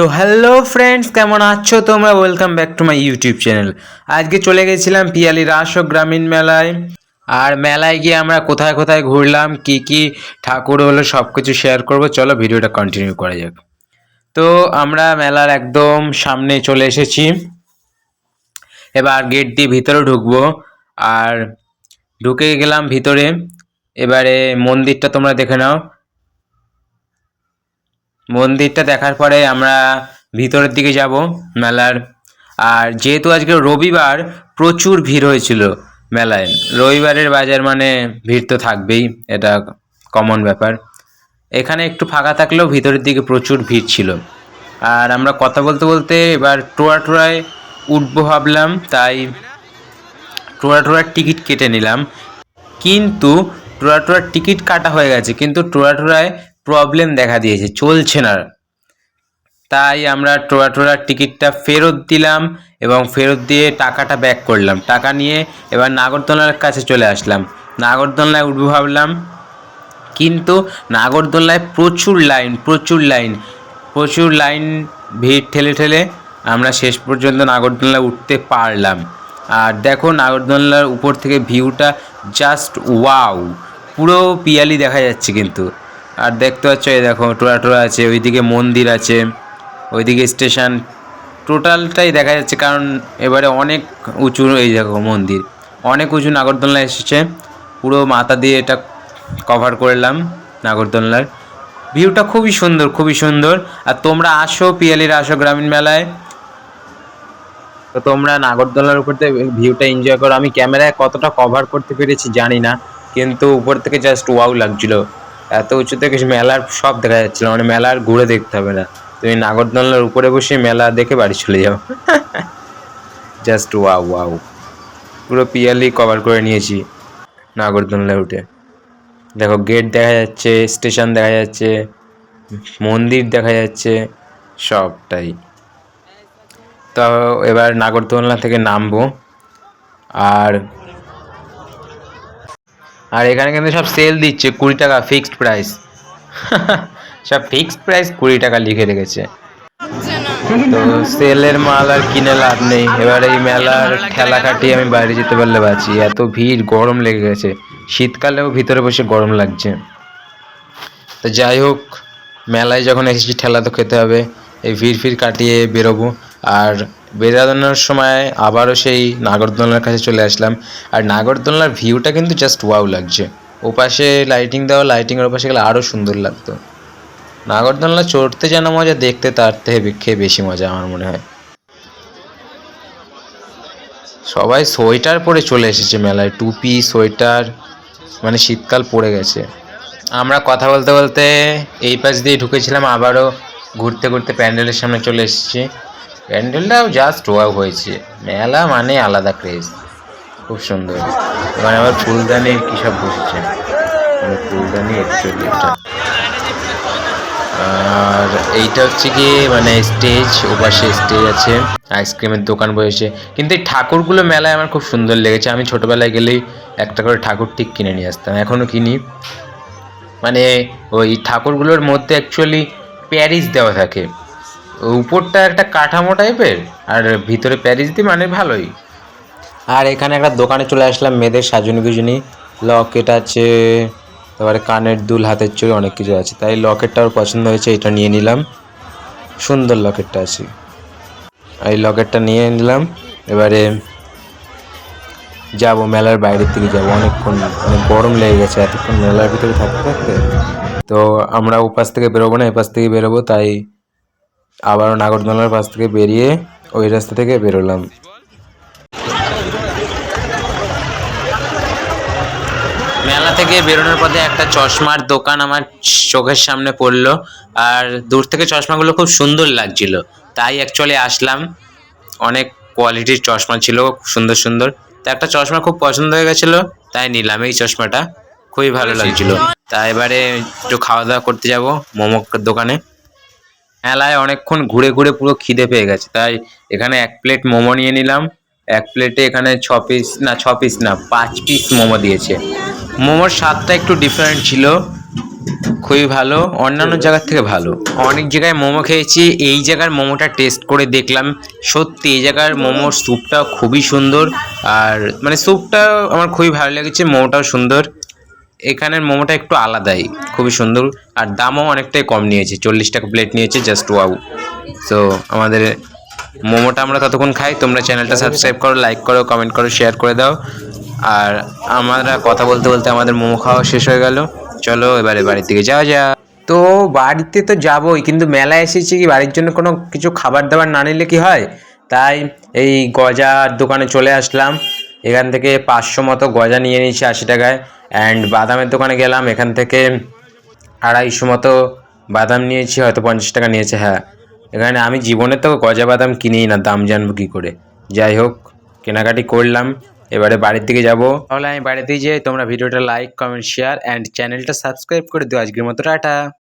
তো hello friends কেমন আছো তোমরা? Welcome back to my YouTube channel আজকে চলে গেছিলাম পিয়ালি রাস ও গ্রামীণ মেলায়। আর মেলায় গিয়ে আমরা কোথায় কোথায় ঘুরলাম, কি কি ঠাকুর হলো সব কিছু শেয়ার করব। চলো ভিডিওটা কন্টিনিউ করা যাক। তো আমরা মেলার একদম সামনে চলে এসেছি। এবার গেট দিয়ে ভিতরে ঢুকবো। আর ঢুকে গেলাম ভিতরে। এবারে মন্দিরটা তোমরা দেখে নাও। মন্দিরটা দেখার পরে আমরা ভিতরের দিকে যাব মেলার। আর যেহেতু আজকে রবিবার, প্রচুর ভিড় হয়েছিল মেলায়। রবিবারের বাজার মানে ভিড় তো থাকবেই, এটা কমন ব্যাপার। এখানে একটু ফাঁকা থাকলেও ভিতরের দিকে প্রচুর ভিড় ছিল। আর আমরা কথা বলতে বলতে এবার টোয়া টোয়ায় উঠবো ভাবলাম, তাই টোয়া টোয়ার টিকিট কেটে নিলাম। কিন্তু টোয়া টোয়ার টিকিট কাটা হয়ে গেছে, কিন্তু টোয়া টোয়ায় প্রবলেম দেখা দিয়েছে, চলছে না। তাই আমরা টোয়া টোয়ার টিকিটটা ফেরত দিলাম এবং ফেরত দিয়ে টাকাটা ব্যাক করলাম। টাকা নিয়ে এবার নাগরদোলার কাছে চলে আসলাম। নাগরদোলায় উঠবো ভাবলাম, কিন্তু নাগরদোলায় প্রচুর লাইন প্রচুর লাইন প্রচুর লাইন ভিড় ঠেলে ঠেলে আমরা শেষ পর্যন্ত নাগরদোলায় উঠতে পারলাম। আর দেখো নাগরদোলার উপর থেকে ভিউটা জাস্ট ওয়াও পুরো পিয়ালি দেখা যাচ্ছে কিন্তু। আর দেখতে পাচ্ছ এই দেখো টোরা টোরা আছে, ওইদিকে মন্দির আছে, ওইদিকে স্টেশন। টোটালটাই দেখা যাচ্ছে কারণ এবারে অনেক উঁচু, এই দেখো মন্দির, অনেক উঁচু নাগরদোলনা এসেছে। পুরো মাথা দিয়ে এটা কভার করলাম নাগরদোলনার। ভিউটা খুবই সুন্দর খুবই সুন্দর। আর তোমরা আসো পিয়ালির, আসো গ্রামীণ মেলায়। তো তোমরা নাগরদোলার উপর থেকে ভিউটা এনজয় করো। আমি ক্যামেরায় কতটা কভার করতে পেরেছি জানি না, কিন্তু উপর থেকে জাস্ট ওয়াও লাগছিল। এত উঁচু থেকে মেলার সব দেখা যাচ্ছিল মানে মেলার ঘুরে দেখতে হবে না। তুমি নাগরদোলনার উপরে বসে মেলা দেখে বাড়ি চলে যাও। জাস্ট ওয়াও ওয়াও পুরো পিয়ালি কভার করে নিয়েছি নাগরদোলনায় উঠে। দেখো গেট দেখা যাচ্ছে স্টেশন দেখা যাচ্ছে, মন্দির দেখা যাচ্ছে, সবটাই। তো এবার নাগরদোলনা থেকে নামবো। আর আর এখানে কিন্তু সব সেল দিচ্ছে কুড়ি টাকা ফিক্সড প্রাইস সব ফিক্সড প্রাইস কুড়ি টাকা লিখে রেখেছে। তো সেলের মাল আর কিনে লাভ নেই। এবার এই মেলার ঠেলা কাটিয়ে আমি বাইরে যেতে পারলে বাঁচি। এত ভিড়, গরম লেগে গেছে। শীতকালেও ভিতরে বসে গরম লাগছে। তো যাই হোক, মেলায় যখন এসেছি ঠেলা তো খেতে হবে। এই ভিড় ফির কাটিয়ে বেরোবো। আর বেরানোর সময় আবারও সেই নাগরদোলনার কাছে চলে আসলাম। আর নাগরদোলনার ভিউটা কিন্তু জাস্ট ওয়াও লাগছে। ওপাশে লাইটিং দেওয়া লাইটিংয়ের ওপাশে গেলে আরও সুন্দর লাগতো। নাগরদোলনা চড়তে যেন মজা, দেখতে তার থেকে খেয়ে বেশি মজা আমার মনে হয়। সবাই সোয়েটার পরে চলে এসেছে মেলায়। টুপি, সোয়েটার মানে শীতকাল পড়ে গেছে। আমরা কথা বলতে বলতে এই পাশ দিয়ে ঢুকেছিলাম, আবারও ঘুরতে ঘুরতে প্যান্ডেলের সামনে চলে এসেছি। প্যান্ডেলটাও জাস্ট ওয়াও হয়েছে। মেলা মানে আলাদা ক্রেজ খুব সুন্দর। এবার আবার ফুলদানি কী সব বসেছে? মানে ফুলদানি এটা আর এইটা হচ্ছে কি মানে স্টেজ ওপাশে স্টেজ আছে। আইসক্রিমের দোকান বসেছে। কিন্তু এই ঠাকুরগুলো মেলায় আমার খুব সুন্দর লেগেছে। আমি ছোটোবেলায় গেলেই একটা করে ঠাকুর ঠিক কিনে নিয়ে আসতাম। এখনও কিনি। মানে ওই ঠাকুরগুলোর মধ্যে অ্যাকচুয়ালি প্যারিস দেওয়া থাকে। উপরটা একটা কাঠামো টাইপের, আর ভিতরে প্যারিস দিয়ে মানে ভালোই। আর এখানে একটা দোকানে চলে আসলাম, মেয়েদের সাজুনি গুজুনি। লকেট আছে, তারপরে কানের দুল, হাতের চুড়ি অনেক কিছু আছে। তাই লকেটটা ওর পছন্দ হয়েছে, এটা নিয়ে নিলাম। সুন্দর লকেটটা আছে। এই লকেটটা নিয়ে নিলাম। এবারে যাব, মেলার বাইরের দিকে যাব। অনেকক্ষণ, অনেক গরম লেগে গেছে, এতক্ষণ মেলার ভিতরে থাকতে থাকতে। তো আমরা ওপাশ থেকে বেরোবো না, এপাশ থেকে বেরোবো, তাই আবারও নাগরদোলার পাশ থেকে বেরিয়ে ওই রাস্তা থেকে বেরোলাম মেলা থেকে বেরোনোর পথে একটা চশমার দোকান আমার চোখের সামনে পড়ল, আর দূর থেকে চশমাগুলো খুব সুন্দর লাগছিল। তাই অ্যাকচুয়ালি আসলাম। অনেক কোয়ালিটির চশমা ছিল সুন্দর সুন্দর। তা একটা চশমা খুব পছন্দ হয়ে গেছিল, তাই নিলাম এই চশমাটা। খুবই ভালো লাগছিল। তা এবারে একটু খাওয়া দাওয়া করতে যাব, মোমোর দোকানে। মেলায় অনেকক্ষণ ঘুরে ঘুরে পুরো খিদে পেয়ে গেছে। তাই এখানে এক প্লেট মোমো নিয়ে নিলাম। এক প্লেটে এখানে ছ পিস না, ছ পিস না, পাঁচ পিস মোমো দিয়েছে। মোমোর স্বাদটা একটু ডিফারেন্ট ছিল। খুবই ভালো। অন্যান্য জায়গার থেকে ভালো। অনেক জায়গায় মোমো খেয়েছি। এই জায়গার মোমোটা টেস্ট করে দেখলাম। সত্যি, এই জায়গার মোমোর স্যুপটা খুবই সুন্দর। আর মানে স্যুপটা আমার খুবই ভালো লেগেছে, মোমোটাও সুন্দর। এখানের মোমোটা একটু আলাদাই, খুবই সুন্দর, আর দামও অনেকটাই কম নিয়েছে, চল্লিশ টাকা প্লেট নিয়েছে জাস্ট ওয়াও তো আমাদের মোমোটা আমরা ততক্ষণ খাই, তোমরা চ্যানেলটা সাবস্ক্রাইব করো লাইক করো কমেন্ট করো শেয়ার করে দাও। আর আমরা কথা বলতে বলতে আমাদের মোমো খাওয়া শেষ হয়ে গেল। চলো, এবারে বাড়ির দিকে যাওয়া যা তো বাড়িতে তো যাবোই, কিন্তু মেলায় এসেছি কি বাড়ির জন্য কোনো কিছু খাবার দাবার না নিলে কি হয়? তাই এই গজার দোকানে চলে আসলাম। এখান থেকে পাঁচশো মতো গজা নিয়ে নিয়েছি আশি টাকায়। অ্যান্ড বাদামের দোকানে গেলাম, এখান থেকে আড়াইশো মতো বাদাম নিয়েছি, হয়তো পঞ্চাশ টাকা নিয়েছে হ্যাঁ। এখানে আমি জীবনে তো গজা বাদাম কিনিই না, দাম জানব কী করে। যাই হোক, কেনাকাটি করলাম, এবারে বাড়ির দিকে যাব। তাহলে আমি বাড়িতে যাই তোমরা ভিডিওটা লাইক কমেন্ট শেয়ার অ্যান্ড চ্যানেলটা সাবস্ক্রাইব করে দিও। আজকের মতো টাটা।